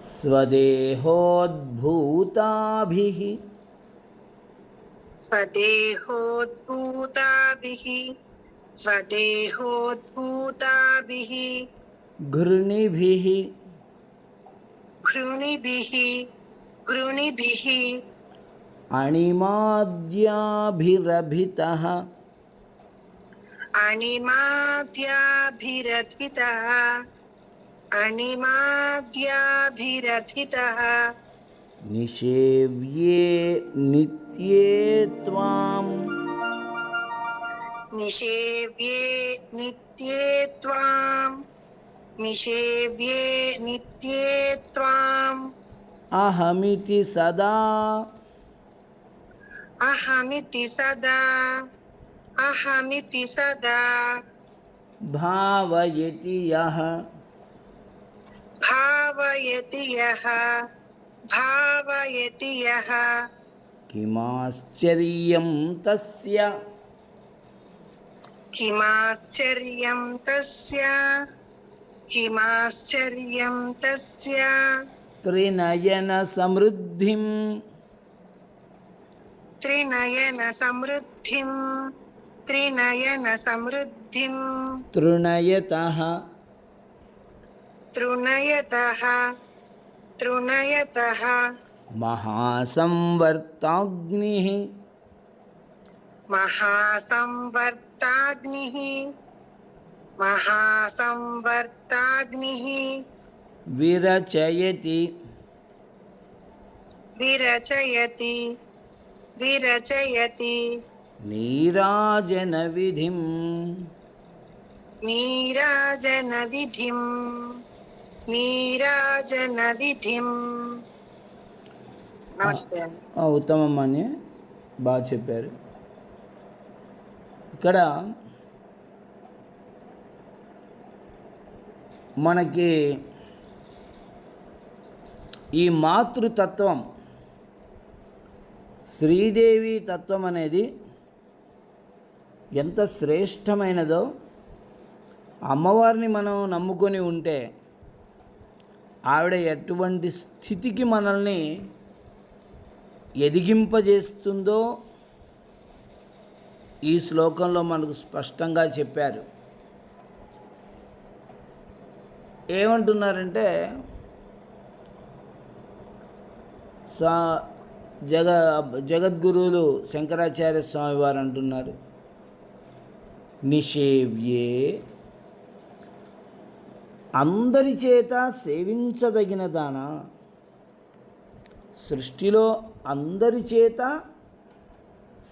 स्वदेहोद्भूताभिः। स्वदेहोद्भूताभिः। स्वदेहोद्भूताभिः। घृणिभिः। घृणिभिः। घृणिभिः। अणिमाद्याभिरभितः। अणिमाद्याभिरभितः। अणिमाद्याभिरभितः निषेव्ये नित्ये त्वाम् निषेव्ये नित्ये त्वाम् निषेव्ये नित्ये त्वाम् अहमिति सदा अहमिति सदा अहमिति सदा भावयति यः భావయతి యః భావయతి యః కిమాశ్చర్యం తస్య కిమాశ్చర్యం తస్య హిమాశ్చర్యం తస్య త్రినయన సమృద్ధిం త్రినయన సమృద్ధిం త్రినయన సమృద్ధిం తృణయత तृणयतः तृणयतः महासंवर्ताग्निः महासंवर्ताग्निः महासंवर्ताग्निः विरचयति विरचयति विरचयति नीराजनविधिं नीराजनविधिम् నీరాజనవిధిం నమస్తే అండి. ఆ, ఉత్తమం అని బాగా చెప్పారు. ఇక్కడ మనకి ఈ మాతృతత్వం శ్రీదేవి తత్వం అనేది ఎంత శ్రేష్టమైనదో అమ్మవారిని మనం నమ్ముకొని ఉంటే ఆవిడ ఎటువంటి స్థితికి మనల్ని ఎదిగింపజేస్తుందో ఈ శ్లోకంలో మనకు స్పష్టంగా చెప్పారు. ఏమంటున్నారంటే స్వా జగ జగద్గురువులు శంకరాచార్య స్వామి వారు అంటున్నారు నిషేవ్యే అందరి చేత సేవించదగిన దానా. సృష్టిలో అందరి చేత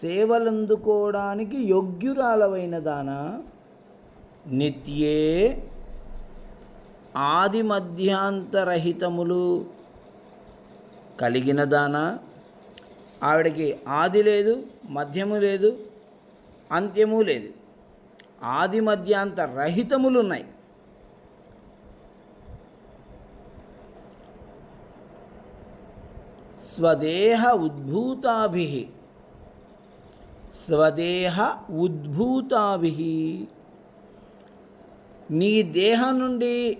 సేవలందుకోవడానికి యోగ్యురాలవైన దానా. నిత్యే ఆది మధ్యాంతరహితములు కలిగిన దానా. ఆవిడకి ఆది లేదు మధ్యము లేదు అంత్యము లేదు. ఆది మధ్యాంత రహితములు ఉన్నాయి స్వదేహ ఉద్భూతాభి. స్వదేహ ఉద్భూతాభి. నీ దేహం నుండి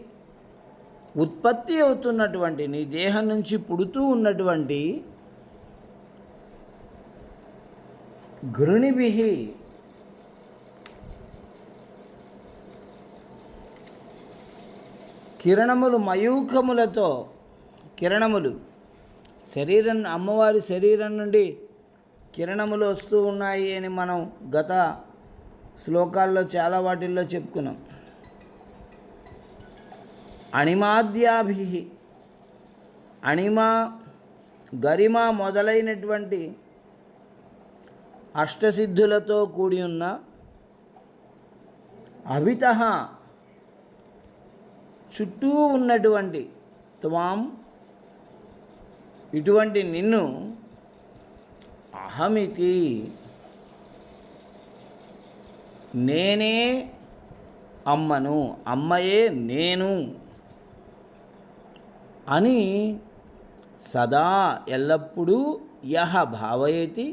ఉత్పత్తి అవుతున్నటువంటి నీ దేహం నుంచి పుడుతూ ఉన్నటువంటి గృణిభి కిరణములు మయూఖములతో కిరణములు శరీరం అమ్మవారి శరీరం నుండి కిరణములు వస్తూ ఉన్నాయి అని మనం గత శ్లోకాల్లో చాలా వాటిల్లో చెప్పుకున్నాం. అణిమాద్యాభి అణిమ గరిమ మొదలైనటువంటి అష్టసిద్ధులతో కూడి ఉన్న అభిత చుట్టూ ఉన్నటువంటి త్వాం ఇటువంటి నిన్ను అహమితి నేనే అమ్మను అమ్మయే నేను అని సదా ఎల్లప్పుడూ యహ భావయతి.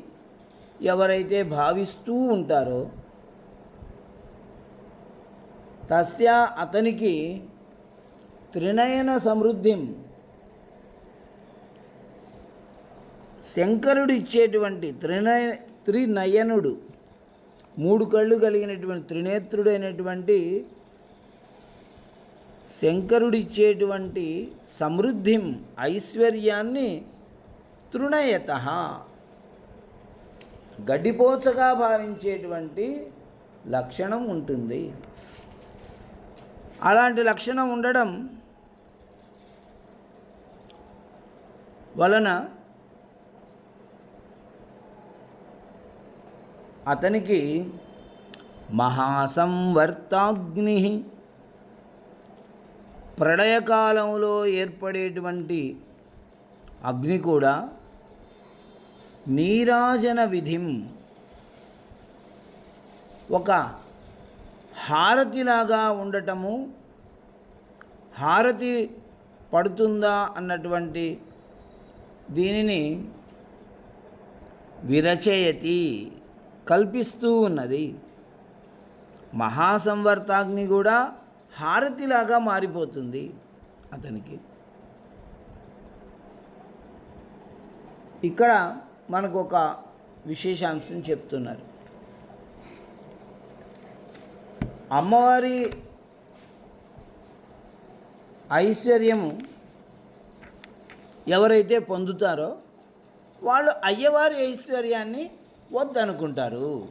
ఎవరైతే భావిస్తూ ఉంటారో తస్య అతనికి త్రినయన సమృద్ధిం శంకరుడు ఇచ్చేటువంటి త్రినయ త్రినయనుడు మూడు కళ్ళు కలిగినటువంటి త్రినేత్రుడైనటువంటి శంకరుడు ఇచ్చేటువంటి సమృద్ధిం ఐశ్వర్యాన్ని తృణయత. గడ్డిపోచగా భావించేటువంటి లక్షణం ఉంటుంది. అలాంటి లక్షణం ఉండడం వలన అతనికి మహాసంవర్తాగ్ని ప్రళయకాలంలో ఏర్పడేటువంటి అగ్ని కూడా నీరాజన విధిం ఒక హారతిలాగా ఉండటము హారతి పడుతుందా అన్నటువంటి దీనిని విరచయతి. కల్పిస్తూ ఉన్నది. మహాసంవర్తాగ్ని కూడా హారతిలాగా మారిపోతుంది అతనికి. ఇక్కడ మనకు ఒక విశేషాంశం చెప్తున్నారు. అమ్మవారి ఐశ్వర్యము ఎవరైతే పొందుతారో వాళ్ళు అయ్యవారి ఐశ్వర్యాన్ని వద్దనుకుంటారు.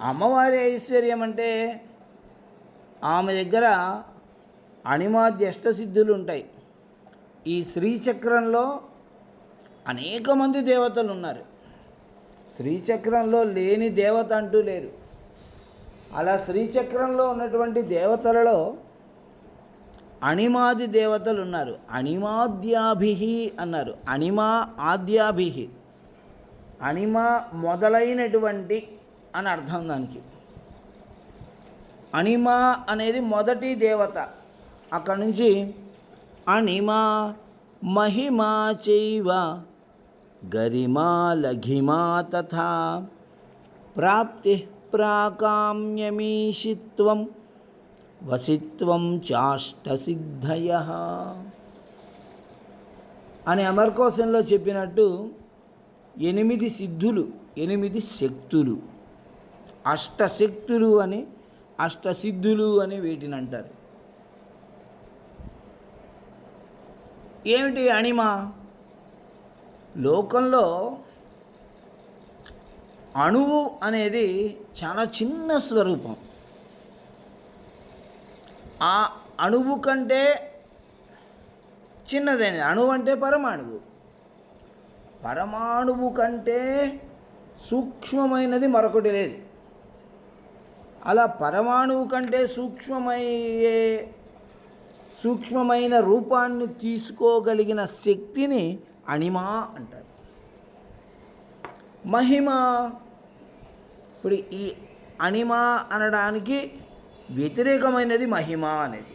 అమ్మవారి ఐశ్వర్యం అంటే ఆమె దగ్గర అణిమాద్య అష్టసిద్ధులు ఉంటాయి. ఈ శ్రీచక్రంలో అనేక మంది దేవతలు ఉన్నారు. శ్రీచక్రంలో లేని దేవత అంటూ లేరు. అలా శ్రీచక్రంలో ఉన్నటువంటి దేవతలలో అణిమాది దేవతలు ఉన్నారు. అణిమాద్యాభి అన్నారు. అణిమా ఆద్యాభి అణిమ మొదలైనటువంటి అని అర్థం దానికి. అణిమ అనేది మొదటి దేవత. అక్కడి నుంచి అణిమ మహిమా చైవ గరిమా లఘిమా తథా ప్రాప్తి ప్రాకామ్యమీషిత్వం వసిత్వం చాష్టసిద్ధయ. అని అమర్కోశంలో చెప్పినట్టు ఎనిమిది సిద్ధులు ఎనిమిది శక్తులు. అష్టశక్తులు అని అష్టసిద్ధులు అని వీటిని అంటారు. ఏమిటి అణిమ? లోకంలో అణువు అనేది చాలా చిన్న స్వరూపం. ఆ అణువు కంటే చిన్నదైనది. అణువు అంటే పరమాణువు. పరమాణువు కంటే సూక్ష్మమైనది మరొకటి లేదు. అలా పరమాణువు కంటే సూక్ష్మమయ్యే సూక్ష్మమైన రూపాన్ని తీసుకోగలిగిన శక్తిని అణిమ అంటారు. మహిమ ఇప్పుడు ఈ అణిమ అనడానికి వ్యతిరేకమైనది మహిమ అనేది.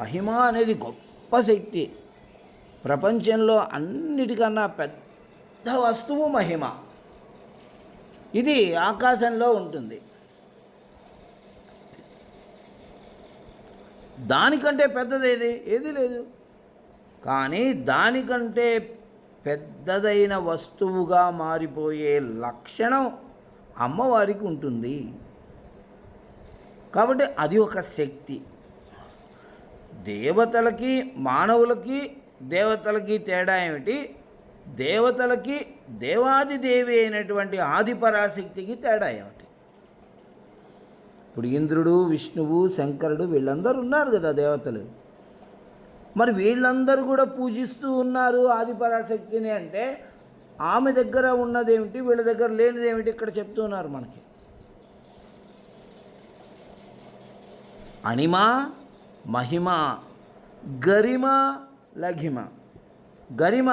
మహిమ అనేది గొప్ప శక్తి. ప్రపంచంలో అన్నిటికన్నా పెద్ద వస్తువు మహిమ. ఇది ఆకాశంలో ఉంటుంది. దానికంటే పెద్దది ఏది? ఏది లేదు. కానీ దానికంటే పెద్దదైన వస్తువుగా మారిపోయే లక్షణం అమ్మవారికి ఉంటుంది. కాబట్టి అది ఒక శక్తి. దేవతలకి మానవులకి దేవతలకి తేడా ఏమిటి? దేవతలకి దేవాదిదేవి అయినటువంటి ఆదిపరాశక్తికి తేడా ఏమిటి? ఇప్పుడు ఇంద్రుడు విష్ణువు శంకరుడు వీళ్ళందరూ ఉన్నారు కదా దేవతలు. మరి వీళ్ళందరూ కూడా పూజిస్తూ ఉన్నారు ఆదిపరాశక్తిని అంటే ఆమె దగ్గర ఉన్నదేమిటి వీళ్ళ దగ్గర లేనిదేమిటి ఇక్కడ చెప్తున్నారు మనకి. అణిమ మహిమ గరిమ లఘిమ. గరిమ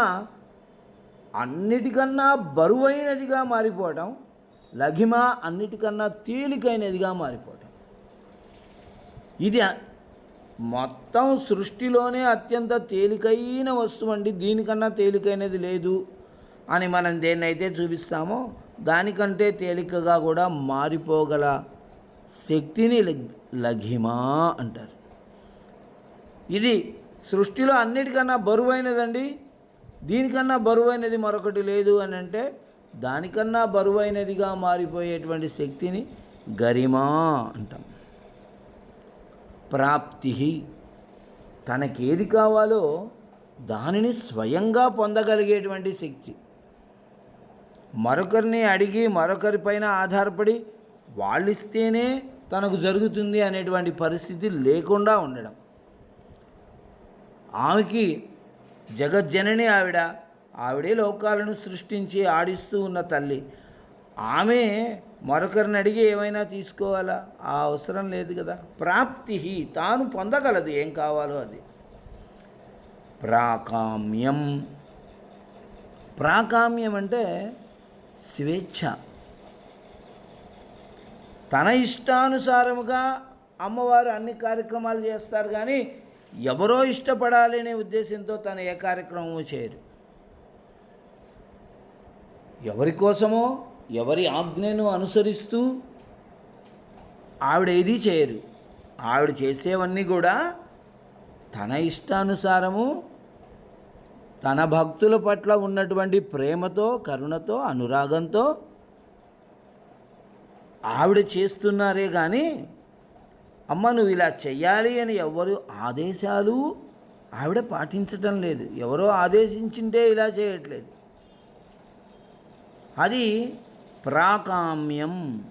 అన్నిటికన్నా బరువైనదిగా మారిపోవటం లఘిమ అన్నిటికన్నా తేలికైనదిగా మారిపోవటం. ఇది మొత్తం సృష్టిలోనే అత్యంత తేలికైన వస్తువు అండి దీనికన్నా తేలికైనది లేదు అని మనం దేన్నైతే చూపిస్తామో దానికంటే తేలికగా కూడా మారిపోగల శక్తిని లఘిమా అంటారు. ఇది సృష్టిలో అన్నిటికన్నా బరువైనదండి. దీనికన్నా బరువైనది మరొకటి లేదు అని అంటే దానికన్నా బరువైనదిగా మారిపోయేటువంటి శక్తిని గరిమా అంటాం. ప్రాప్తి తనకేది కావాలో దానిని స్వయంగా పొందగలిగేటువంటి శక్తి. మరొకరిని అడిగి మరొకరిపైన ఆధారపడి వాళ్ళిస్తేనే తనకు జరుగుతుంది అనేటువంటి పరిస్థితి లేకుండా ఉండడం. ఆమెకి జగజ్జనని ఆవిడ. ఆవిడే లోకాలను సృష్టించి ఆడిస్తూ ఉన్న తల్లి. ఆమె మరొకరిని అడిగి ఏమైనా తీసుకోవాలా? ఆ అవసరం లేదు కదా. ప్రాప్తి తాను పొందగలదు. ఏం కావాలో అది. ప్రాకామ్యం. ప్రాకామ్యం అంటే స్వేచ్ఛ. తన ఇష్టానుసారముగా అమ్మవారు అన్ని కార్యక్రమాలు చేస్తారు కానీ ఎవరో ఇష్టపడాలి అనే ఉద్దేశంతో తన ఏ కార్యక్రమము చేయరు. ఎవరి కోసమో ఎవరి ఆజ్ఞను అనుసరిస్తూ ఆవిడ ఏది చేయరు. ఆవిడ చేసేవన్నీ కూడా తన ఇష్టానుసారము తన భక్తుల పట్ల ఉన్నటువంటి ప్రేమతో కరుణతో అనురాగంతో ఆవిడ చేస్తున్నారే కానీ అమ్మ నువ్వు ఇలా చెయ్యాలి అని ఎవరు ఆదేశాలు ఆవిడ పాటించటం లేదు. ఎవరో ఆదేశించింటే ఇలా చేయట్లేదు. అది ప్రాకామ్యం.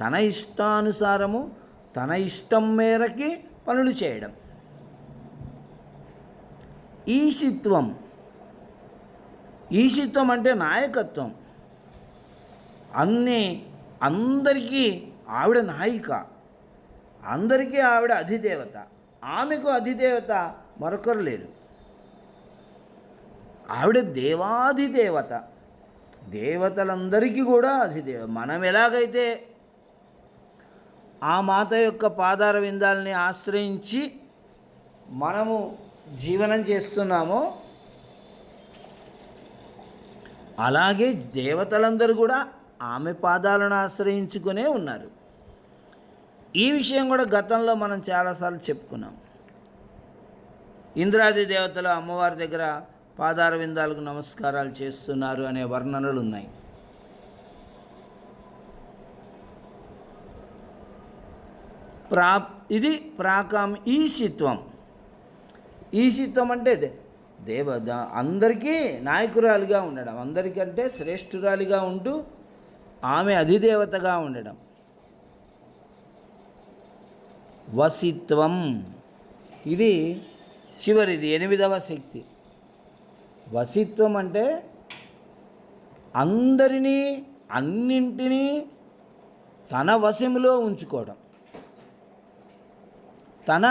తన ఇష్టానుసారము తన ఇష్టం మేరకి పనులు చేయడం. ఈశిత్వం. ఈశిత్వం అంటే నాయకత్వం. అన్నీ అందరికీ ఆవిడ నాయిక. అందరికీ ఆవిడ అధిదేవత. ఆమెకు అధిదేవత మరొకరు లేరు. ఆవిడ దేవాధిదేవత. దేవతలందరికీ కూడా అధిదేవ మనం ఎలాగైతే ఆ మాత యొక్క పాదార విందాలని ఆశ్రయించి మనము జీవనం చేస్తున్నామో అలాగే దేవతలందరూ కూడా ఆమె పాదాలను ఆశ్రయించుకునే ఉన్నారు. ఈ విషయం కూడా గతంలో మనం చాలాసార్లు చెప్పుకున్నాం. ఇంద్రాది దేవతలు అమ్మవారి దగ్గర పాదార విందాలకు నమస్కారాలు చేస్తున్నారు అనే వర్ణనలు ఉన్నాయి. ప్రా ఇది ప్రాకాం ఈశిత్వం. ఈశిత్వం అంటే దేవ అందరికీ నాయకురాలిగా ఉండడం అందరికంటే శ్రేష్ఠురాలిగా ఉంటూ ఆమె అధిదేవతగా ఉండడం. వసిత్వం. ఇది చివరిది ఎనిమిదవ శక్తి. వసిత్వం అంటే అందరినీ అన్నింటినీ తన వశములో ఉంచుకోవడం. తన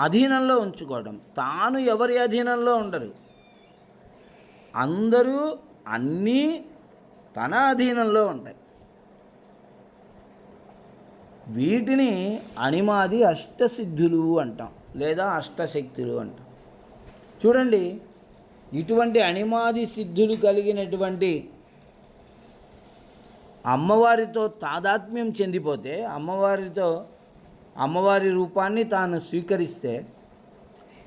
అధీనంలో ఉంచుకోవడం. తాను ఎవరి అధీనంలో ఉండరు. అందరూ అన్నీ తన అధీనంలో ఉంటాయి. వీటిని అణిమాది అష్టసిద్ధులు అంటాం లేదా అష్టశక్తులు అంటాం. చూడండి ఇటువంటి అణిమాది సిద్ధులు కలిగినటువంటి అమ్మవారితో తాదాత్మ్యం చెందిపోతే అమ్మవారితో అమ్మవారి రూపాన్ని తాను స్వీకరిస్తే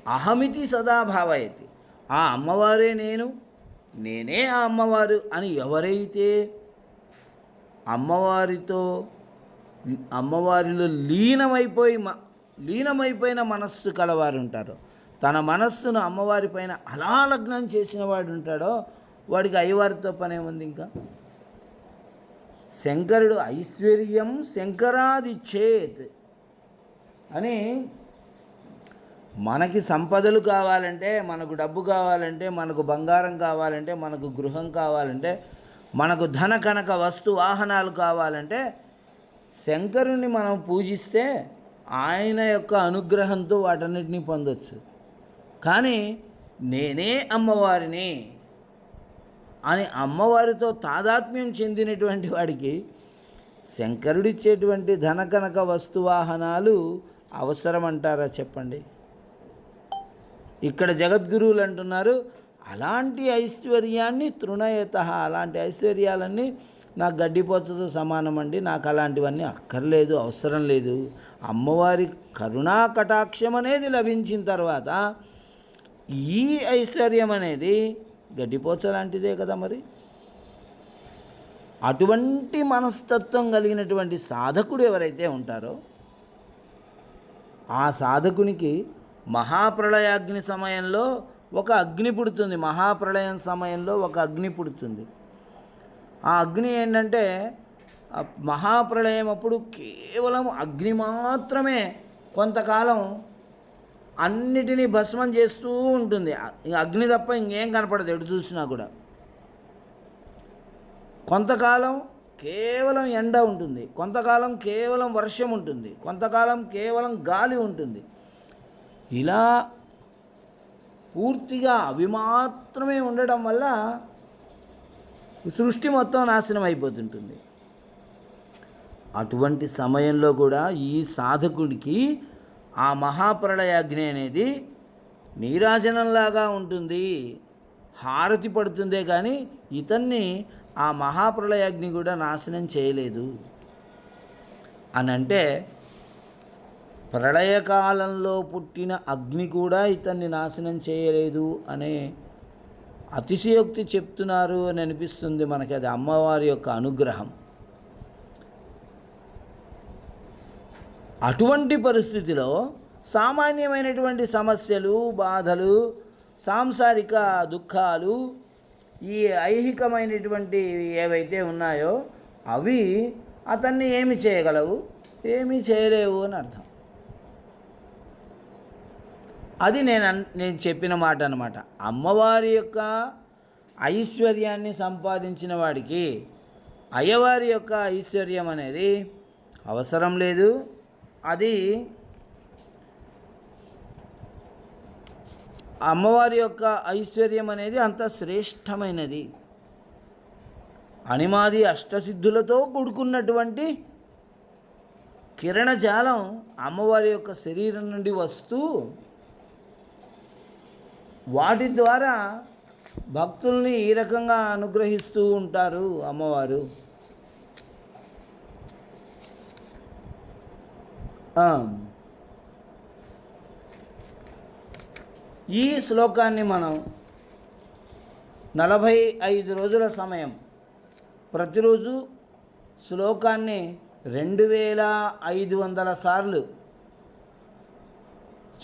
అహమితి సదాభావయతి ఆ అమ్మవారే నేను నేనే ఆ అమ్మవారు అని ఎవరైతే అమ్మవారితో అమ్మవారిలో లీనమైపోయి మ లీనమైపోయిన మనస్సు కలవారు ఉంటారు తన మనస్సును అమ్మవారి పైన అలా లగ్నం చేసిన వాడు ఉంటాడో వాడికి అయ్యవారితో ఉంది ఇంకా శంకరుడు ఐశ్వర్యం శంకరాది చేత్ అని మనకి సంపదలు కావాలంటే మనకు డబ్బు కావాలంటే మనకు బంగారం కావాలంటే మనకు గృహం కావాలంటే మనకు ధన కనక వస్తు వాహనాలు కావాలంటే శంకరుని మనం పూజిస్తే ఆయన యొక్క అనుగ్రహంతో వాటన్నిటిని పొందొచ్చు. కానీ నేనే అమ్మవారిని అని అమ్మవారితో తాదాత్మ్యం చెందినటువంటి వాడికి శంకరుడిచ్చేటువంటి ధన కనక వస్తువాహనాలు అవసరం అంటారా చెప్పండి? ఇక్కడ జగద్గురువులు అంటున్నారు అలాంటి ఐశ్వర్యాన్ని తృణయత అలాంటి ఐశ్వర్యాలన్నీ నాకు గడ్డిపోతతో సమానం అండి నాకు అలాంటివన్నీ అక్కర్లేదు అవసరం లేదు. అమ్మవారి కరుణా కటాక్షం అనేది లభించిన తర్వాత ఈ ఐశ్వర్యం అనేది గడ్డిపోచ లాంటిదే కదా మరి. అటువంటి మనస్తత్వం కలిగినటువంటి సాధకుడు ఎవరైతే ఉంటారో ఆ సాధకునికి మహాప్రళయాగ్ని సమయంలో ఒక అగ్ని పుడుతుంది మహాప్రళయం సమయంలో ఒక అగ్ని పుడుతుంది. ఆ అగ్ని ఏంటంటే మహాప్రళయం అప్పుడు కేవలం అగ్ని మాత్రమే. కొంతకాలం అన్నిటినీ భస్మం చేస్తూ ఉంటుంది. అగ్ని తప్ప ఇంకేం కనపడదు ఎటు చూసినా కూడా. కొంతకాలం కేవలం ఎండ ఉంటుంది. కొంతకాలం కేవలం వర్షం ఉంటుంది. కొంతకాలం కేవలం గాలి ఉంటుంది. ఇలా పూర్తిగా అవి మాత్రమే ఉండడం వల్ల సృష్టి మొత్తం నాశనం అయిపోతుంటుంది. అటువంటి సమయంలో కూడా ఈ సాధకుడికి ఆ మహాప్రళయాగ్ని అనేది నీరాజనంలాగా ఉంటుంది. హారతి పడుతుందే కానీ ఇతన్ని ఆ మహాప్రళయాగ్ని కూడా నాశనం చేయలేదు. అని అంటే ప్రళయకాలంలో పుట్టిన అగ్ని కూడా ఇతన్ని నాశనం చేయలేదు అనే అతిశయోక్తి చెప్తున్నారు అని అనిపిస్తుంది మనకి అది అమ్మవారి యొక్క అనుగ్రహం. అటువంటి పరిస్థితిలో సామాన్యమైనటువంటి సమస్యలు బాధలు సాంసారిక దుఃఖాలు ఈ ఐహికమైనటువంటి ఏవైతే ఉన్నాయో అవి అతన్ని ఏమి చేయగలవు? ఏమీ చేయలేవు అని అర్థం. అది నేను అన్- నేను చెప్పిన మాట అనమాట అమ్మవారి యొక్క ఐశ్వర్యాన్ని సంపాదించిన వాడికి అయ్యవారి యొక్క ఐశ్వర్యం అనేది అవసరం లేదు. అది అమ్మవారి యొక్క ఐశ్వర్యం అనేది అంత శ్రేష్టమైనది. అనిమాది అష్టసిద్ధులతో కూడుకున్నటువంటి కిరణజాలం అమ్మవారి యొక్క శరీరం నుండి వస్తూ వాటి ద్వారా భక్తుల్ని ఈ రకంగా అనుగ్రహిస్తూ ఉంటారు అమ్మవారు. ఈ శ్లోకాన్ని మనం నలభై ఐదు రోజుల సమయం ప్రతిరోజు శ్లోకాన్ని రెండు వేల ఐదు వందల సార్లు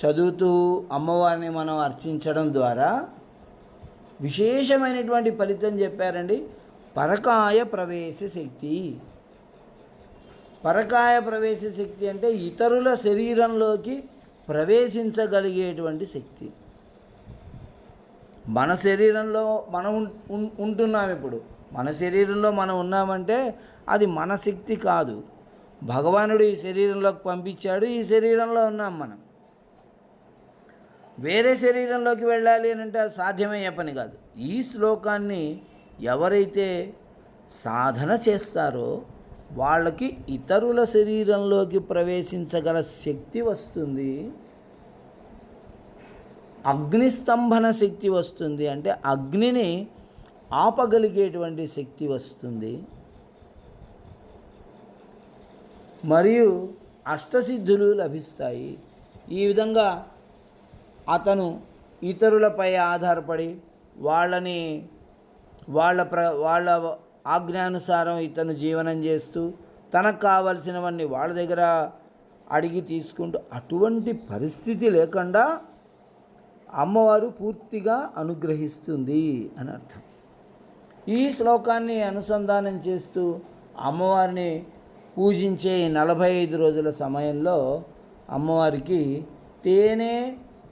చదువుతూ అమ్మవారిని మనం అర్చించడం ద్వారా విశేషమైనటువంటి ఫలితం చెప్పారండి. పరకాయ ప్రవేశ శక్తి. పరకాయ ప్రవేశ శక్తి అంటే ఇతరుల శరీరంలోకి ప్రవేశించగలిగేటువంటి శక్తి. మన శరీరంలో మనం ఉంటున్నాం ఇప్పుడు. మన శరీరంలో మనం ఉన్నామంటే అది మన శక్తి కాదు. భగవానుడు ఈ శరీరంలోకి పంపించాడు ఈ శరీరంలో ఉన్నాం మనం. వేరే శరీరంలోకి వెళ్ళాలి అని అంటే అది సాధ్యమయ్యే పని కాదు. ఈ శ్లోకాన్ని ఎవరైతే సాధన చేస్తారో వాళ్ళకి ఇతరుల శరీరంలోకి ప్రవేశించగల శక్తి వస్తుంది. అగ్నిస్తంభన శక్తి వస్తుంది అంటే అగ్నిని ఆపగలిగేటువంటి శక్తి వస్తుంది. మరియు అష్టసిద్ధులు లభిస్తాయి. ఈ విధంగా అతను ఇతరులపై ఆధారపడి వాళ్ళని వాళ్ళ ప్ర వాళ్ళ ఆజ్ఞానుసారం ఇతను జీవనం చేస్తూ తనకు కావలసినవన్నీ వాళ్ళ దగ్గర అడిగి తీసుకుంటూ అటువంటి పరిస్థితి లేకుండా అమ్మవారు పూర్తిగా అనుగ్రహిస్తుంది అని అర్థం. ఈ శ్లోకాన్ని అనుసంధానం చేస్తూ అమ్మవారిని పూజించే నలభై ఐదు రోజుల సమయంలో అమ్మవారికి తేనె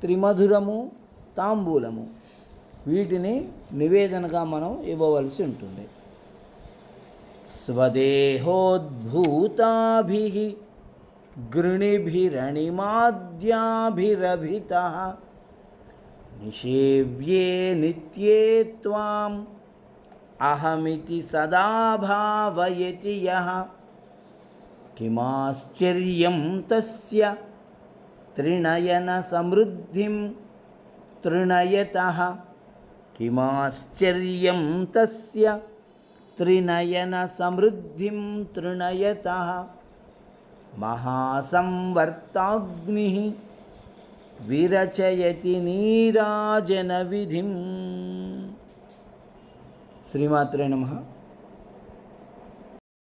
త్రిమధురము తాంబూలము. వీటిని నివేదనగా మనం ఇవ్వవలసి ఉంటుంది. స్వదేహోద్భూతాభి గృణిభిరణిమాద్యాభిరభిత నిషేవ్యే నిత్యే త్వాం అహమితి సదా భావయతి యః. కిమాశ్చర్యం తస్య త్రిణయన సమృద్ధిం తృణయత. కిమాశ్చర్యం తస్య త్రినయన సమృద్ధిం తృణయత. మహాసంవర్తాగ్ని విరచయతి నీరాజన విధిం శ్రీమాత్రే నమ.